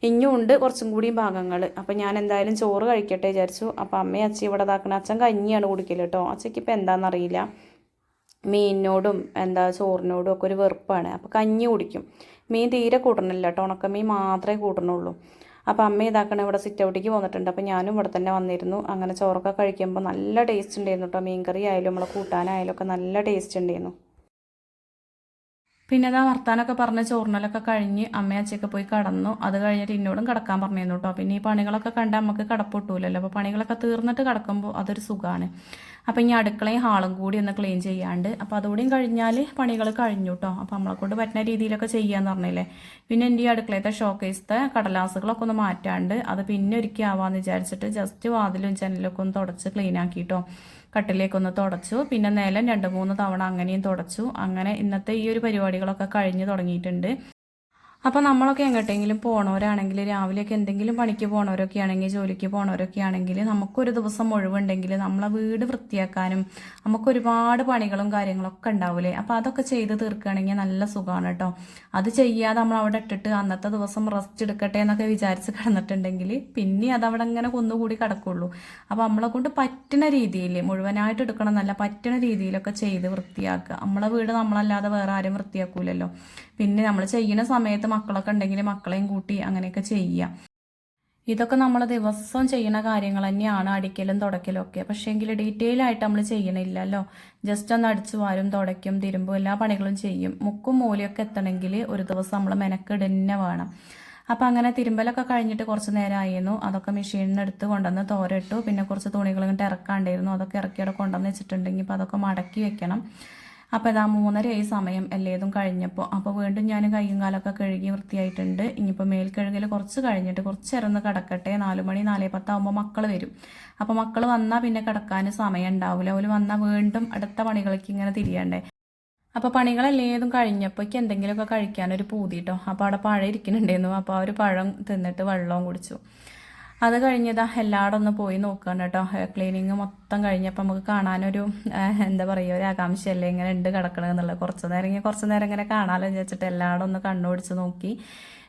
Speaker 1: ഇനിയും ഉണ്ട് കുറച്ചും കൂടിയും ഭാഗങ്ങൾ. അപ്പോൾ ഞാൻ എന്തായാലും ചോറ് കഴിക്കട്ടെ വിചാരിച്ചു. അപ്പോൾ അമ്മയും അച്ഛൻ ഇവിടെ ഇതാക്കണം. അച്ഛൻ കഞ്ഞിയാണ് കുടിക്കൽ കേട്ടോ അച്ഛയ്ക്ക് ഇപ്പോൾ എന്താണെന്നറിയില്ല മീനിനോടും എന്താ ചോറിനോടും ഒക്കെ ഒരു വെറുപ്പാണ്. അപ്പോൾ കഞ്ഞി കുടിക്കും. മീൻ തീരെ കൂട്ടണില്ല കേട്ടോ ഉണക്കമീൻ മാത്രമേ കൂട്ടണുള്ളൂ. അപ്പോൾ അമ്മ ഇതാക്കണ ഇവിടെ സിറ്റ് ഔട്ടിക്ക് പോന്നിട്ടുണ്ട് അപ്പോൾ ഞാനും ഇവിടെ തന്നെ വന്നിരുന്നു. അങ്ങനെ ചോറൊക്കെ കഴിക്കുമ്പോൾ നല്ല ടേസ്റ്റ് ഉണ്ടായിരുന്നു കേട്ടോ മീൻകറി ആയാലും നമ്മളെ കൂട്ടാനായാലും ഒക്കെ നല്ല ടേസ്റ്റ് ഉണ്ടായിരുന്നു. പിന്നെ അതാ വർത്താനൊക്കെ പറഞ്ഞ് ചോറിനലൊക്കെ കഴിഞ്ഞ് അമ്മയും അച്ഛയൊക്കെ പോയി കടന്നു. അത് കഴിഞ്ഞിട്ട് എന്നോടും കിടക്കാൻ പറഞ്ഞിരുന്നു കേട്ടോ പിന്നെ ഈ പണികളൊക്കെ കണ്ട നമുക്ക് കിടപ്പൊട്ടൂലല്ലോ. അപ്പോൾ പണികളൊക്കെ തീർന്നിട്ട് കിടക്കുമ്പോൾ അതൊരു സുഖമാണ് അപ്പോൾ ഇനി അടുക്കളയും ഹാളും കൂടി ഒന്ന് ക്ലീൻ ചെയ്യാണ്ട് അപ്പോൾ അതുകൂടിയും കഴിഞ്ഞാൽ പണികൾ കഴിഞ്ഞു കേട്ടോ അപ്പോൾ നമ്മളെ കൊണ്ട് പറ്റുന്ന രീതിയിലൊക്കെ ചെയ്യാന്ന് പറഞ്ഞില്ലേ. പിന്നെ എന്റെ ഈ അടുക്കളയത്തെ ഷോക്കേസത്തെ കടലാസുകളൊക്കെ ഒന്ന് മാറ്റാണ്ട് അത് പിന്നെ ഒരുക്കി ആവാമെന്ന് വിചാരിച്ചിട്ട് ജസ്റ്റ് വാതിലും ജനലൊക്കെ ഒന്ന് തുടച്ച് ക്ലീൻ ആക്കിട്ടോ കട്ടിലേക്കൊന്ന് തുടച്ചു. പിന്നെ നിലം രണ്ട് മൂന്ന് തവണ അങ്ങനെയും തുടച്ചു. അങ്ങനെ ഇന്നത്തെ ഈ ഒരു പരിപാടികളൊക്കെ കഴിഞ്ഞു തുടങ്ങിയിട്ടുണ്ട്. അപ്പോൾ നമ്മളൊക്കെ എങ്ങോട്ടെങ്കിലും പോണവരാണെങ്കിൽ രാവിലെയൊക്കെ എന്തെങ്കിലും പണിക്ക് പോണവരൊക്കെ ആണെങ്കിൽ ജോലിക്ക് പോണവരൊക്കെ ആണെങ്കിൽ നമുക്കൊരു ദിവസം ഒഴിവുണ്ടെങ്കിൽ നമ്മളെ വീട് വൃത്തിയാക്കാനും നമുക്ക് ഒരുപാട് പണികളും കാര്യങ്ങളൊക്കെ ഉണ്ടാവില്ലേ അപ്പോൾ അതൊക്കെ ചെയ്ത് തീർക്കുകയാണെങ്കിൽ നല്ല സുഖമാണ് കേട്ടോ. അത് ചെയ്യാതെ നമ്മൾ അവിടെ ഇട്ടിട്ട് അന്നത്തെ ദിവസം റെസ്റ്റ് എടുക്കട്ടെ എന്നൊക്കെ വിചാരിച്ച് കിടന്നിട്ടുണ്ടെങ്കിൽ പിന്നെ അത് അവിടെ ഇങ്ങനെ കുന്നുകൂടി കിടക്കുള്ളൂ. അപ്പോൾ നമ്മളെ കൊണ്ട് പറ്റുന്ന രീതിയിൽ മുഴുവനായിട്ട് എടുക്കണം നല്ല പറ്റുന്ന രീതിയിലൊക്കെ ചെയ്ത് വൃത്തിയാക്കുക. നമ്മളെ വീട് നമ്മളല്ലാതെ വേറെ ആരും വൃത്തിയാക്കൂലല്ലോ. പിന്നെ നമ്മൾ ചെയ്യുന്ന സമയത്ത് മക്കളൊക്കെ ഉണ്ടെങ്കിൽ മക്കളെയും കൂട്ടി അങ്ങനെയൊക്കെ ചെയ്യുക ഇതൊക്കെ നമ്മൾ ദിവസം ചെയ്യുന്ന കാര്യങ്ങൾ തന്നെയാണ് അടിക്കലും തുടക്കലും ഒക്കെ. പക്ഷേ എങ്കിൽ ഡീറ്റെയിൽ ആയിട്ട് നമ്മൾ ചെയ്യണില്ലല്ലോ. ജസ്റ്റ് ഒന്ന് അടിച്ചു വാരും തുടയ്ക്കും തിരുമ്പും എല്ലാ പണികളും ചെയ്യും. മുക്കും മൂലയൊക്കെ എത്തണമെങ്കിൽ ഒരു ദിവസം നമ്മൾ മെനക്കെട് തന്നെ വേണം. അപ്പോൾ അങ്ങനെ തിരുമ്പലൊക്കെ കഴിഞ്ഞിട്ട് കുറച്ച് നേരം നേരമായിരുന്നു അതൊക്കെ മെഷീനിൽ എടുത്ത് കൊണ്ടുവന്ന് തോരട്ടു. പിന്നെ കുറച്ച് തുണികൾ ഇങ്ങോട്ട് ഇറക്കാണ്ടായിരുന്നു. അതൊക്കെ ഇറക്കി കൊണ്ടുവന്ന് വെച്ചിട്ടുണ്ടെങ്കിൽ അപ്പോൾ അതൊക്കെ മടക്കി വെക്കണം. അപ്പോൾ ഇതാ മൂന്നരയായി സമയം എല്ലേതും കഴിഞ്ഞപ്പോൾ അപ്പോൾ വീണ്ടും ഞാൻ കയ്യും കാലൊക്കെ കഴുകി വൃത്തിയായിട്ടുണ്ട്. ഇനിയിപ്പോൾ മേൽ കഴുകൽ കുറച്ച് കഴിഞ്ഞിട്ട് കുറച്ച് ഇറന്ന് കിടക്കട്ടെ. നാല് മണി നാലേ പത്താവുമ്പോൾ മക്കൾ വരും. അപ്പോൾ മക്കൾ വന്നാൽ പിന്നെ കിടക്കാൻ സമയം ഉണ്ടാവില്ല അവർ വന്നാൽ വീണ്ടും അടുത്ത പണികൾക്ക് ഇങ്ങനെ തിരിയണ്ടേ. അപ്പോൾ പണികളെല്ലേതും കഴിഞ്ഞപ്പോഴേക്ക് എന്തെങ്കിലുമൊക്കെ കഴിക്കാനൊരു പൂതി കേട്ടോ അപ്പോൾ അവിടെ പഴം ഇരിക്കുന്നുണ്ടായിരുന്നു. അപ്പോൾ ആ ഒരു പഴം തിന്നിട്ട് വെള്ളവും കുടിച്ചു. അത് കഴിഞ്ഞതാ എല്ലായിടും ഒന്ന് പോയി നോക്കണം കേട്ടോ. ക്ലീനിങ് മൊത്തം കഴിഞ്ഞപ്പോൾ നമുക്ക് കാണാനൊരു എന്താ പറയുക ഒരു ആകാംക്ഷയല്ലേ ഇങ്ങനെ ഉണ്ട് കിടക്കണം എന്നുള്ളത്. കുറച്ച് നേരം ഇങ്ങനെ കുറച്ച് നേരം ഇങ്ങനെ കാണാമല്ലോ വിചാരിച്ചിട്ട് എല്ലായിടും ഒന്ന് കണ്ണോടിച്ച് നോക്കി.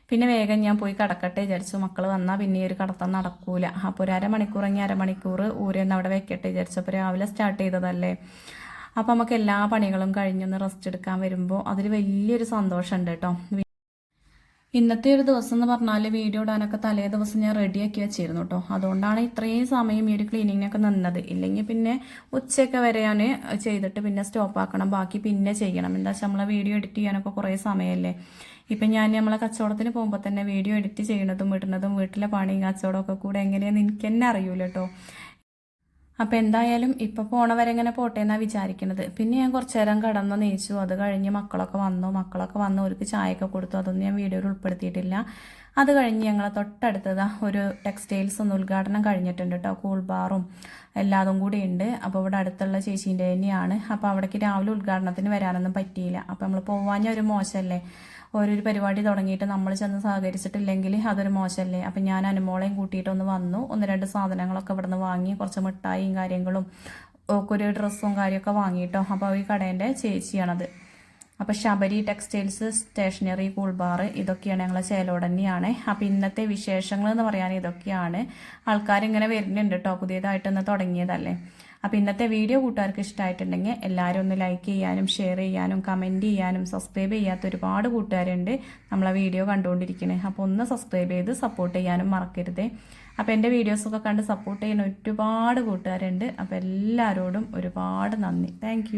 Speaker 1: പിന്നെ വേഗം ഞാൻ പോയി കിടക്കട്ടെ വിചാരിച്ചു. മക്കൾ വന്നാൽ പിന്നെ ഒരു കടത്തം നടക്കൂല. അപ്പോൾ ഒരു അരമണിക്കൂർ ഇങ്ങനെ അരമണിക്കൂർ ഊരെന്ന് അവിടെ വെക്കട്ടെ വിചാരിച്ചു അപ്പോൾ രാവിലെ സ്റ്റാർട്ട് ചെയ്തതല്ലേ. അപ്പോൾ നമുക്ക് എല്ലാ പണികളും കഴിഞ്ഞൊന്ന് റെസ്റ്റ് എടുക്കാൻ വരുമ്പോൾ അതിൽ വലിയൊരു സന്തോഷമുണ്ട് കേട്ടോ. ഇന്നത്തെ ഒരു ദിവസം എന്ന് പറഞ്ഞാൽ വീഡിയോ ഇടാനൊക്കെ തലേ ദിവസം ഞാൻ റെഡിയാക്കി വെച്ചിരുന്നു കേട്ടോ അതുകൊണ്ടാണ് ഇത്രയും സമയം ഈ ഒരു ക്ലീനിങ്ങിനൊക്കെ നിന്നത്. ഇല്ലെങ്കിൽ പിന്നെ ഉച്ചയൊക്കെ വരെ ഞാൻ ചെയ്തിട്ട് പിന്നെ സ്റ്റോപ്പ് ആക്കണം. ബാക്കി പിന്നെ ചെയ്യണം. എന്താ വെച്ചാൽ നമ്മളെ വീഡിയോ എഡിറ്റ് ചെയ്യാനൊക്കെ കുറേ സമയമല്ലേ ഇപ്പം ഞാൻ നമ്മളെ കച്ചവടത്തിന് പോകുമ്പോൾ തന്നെ വീഡിയോ എഡിറ്റ് ചെയ്യണതും വിടുന്നതും വീട്ടിലെ പണിയും കച്ചവടമൊക്കെ കൂടെ എങ്ങനെയാണെന്ന് എനിക്ക് തന്നെ അറിയൂല കേട്ടോ അപ്പം എന്തായാലും ഇപ്പം പോണവരെ ഇങ്ങനെ പോട്ടെ എന്നാണ് വിചാരിക്കുന്നത് പിന്നെ ഞാൻ കുറച്ച് നേരം കടന്ന് നീച്ചു. അത് കഴിഞ്ഞ് മക്കളൊക്കെ വന്നു. മക്കളൊക്കെ വന്നു അവർക്ക് ചായയൊക്കെ കൊടുത്തു. അതൊന്നും ഞാൻ വീഡിയോയിൽ ഉൾപ്പെടുത്തിയിട്ടില്ല. അത് കഴിഞ്ഞ് ഞങ്ങളെ തൊട്ടടുത്തതാ ഒരു ടെക്സ്റ്റൈൽസ് ഒന്ന് ഉദ്ഘാടനം കഴിഞ്ഞിട്ടുണ്ട് കേട്ടോ കൂൾ ബാറും എല്ലാതും കൂടി ഉണ്ട്. അപ്പോൾ ഇവിടെ അടുത്തുള്ള ചേച്ചീന്റെ തന്നെയാണ്. അപ്പോൾ അവിടേക്ക് രാവിലെ ഉദ്ഘാടനത്തിന് വരാനൊന്നും പറ്റിയില്ല. അപ്പോൾ നമ്മൾ പോവാഞ്ഞ ഒരു മോശമല്ലേ ഓരോരു പരിപാടി തുടങ്ങിയിട്ട് നമ്മൾ ചെന്ന് സഹകരിച്ചിട്ടില്ലെങ്കിൽ അതൊരു മോശമല്ലേ അപ്പം ഞാൻ അനുമോളയും കൂട്ടിയിട്ട് ഒന്ന് വന്നു. ഒന്ന് രണ്ട് സാധനങ്ങളൊക്കെ ഇവിടെ നിന്ന് വാങ്ങി കുറച്ച് മിഠായിയും കാര്യങ്ങളും ഒക്കെ ഒരു ഡ്രസ്സും കാര്യമൊക്കെ വാങ്ങിയിട്ടോ. അപ്പോൾ ഈ കടേന്റെ ചേച്ചിയാണത്. അപ്പോൾ Sabari textiles stationery cool bar ഇതൊക്കെയാണ് ഞങ്ങളെ ചേലോട് തന്നെയാണ്. അപ്പോൾ ഇന്നത്തെ വിശേഷങ്ങൾ എന്ന് പറയാൻ ഇതൊക്കെയാണ്. ആൾക്കാരിങ്ങനെ വരുന്നുണ്ട് കേട്ടോ പുതിയതായിട്ടൊന്ന് തുടങ്ങിയതല്ലേ? അപ്പോൾ ഇന്നത്തെ വീഡിയോ കൂട്ടുകാർക്ക് ഇഷ്ടമായിട്ടുണ്ടെങ്കിൽ എല്ലാവരും ഒന്ന് ലൈക്ക് ചെയ്യാനും ഷെയർ ചെയ്യാനും കമന്റ് ചെയ്യാനും സബ്സ്ക്രൈബ് ചെയ്യാത്ത ഒരുപാട് കൂട്ടുകാരുണ്ട് നമ്മളെ വീഡിയോ കണ്ടുകൊണ്ടിരിക്കുന്നത് അപ്പോൾ ഒന്ന് സബ്സ്ക്രൈബ് ചെയ്ത് സപ്പോർട്ട് ചെയ്യാനും മറക്കരുത്. അപ്പോൾ എന്റെ വീഡിയോസൊക്കെ കണ്ട് സപ്പോർട്ട് ചെയ്യുന്ന ഒരുപാട് കൂട്ടുകാരുണ്ട്. അപ്പോൾ എല്ലാവരോടും ഒരുപാട് നന്ദി. താങ്ക്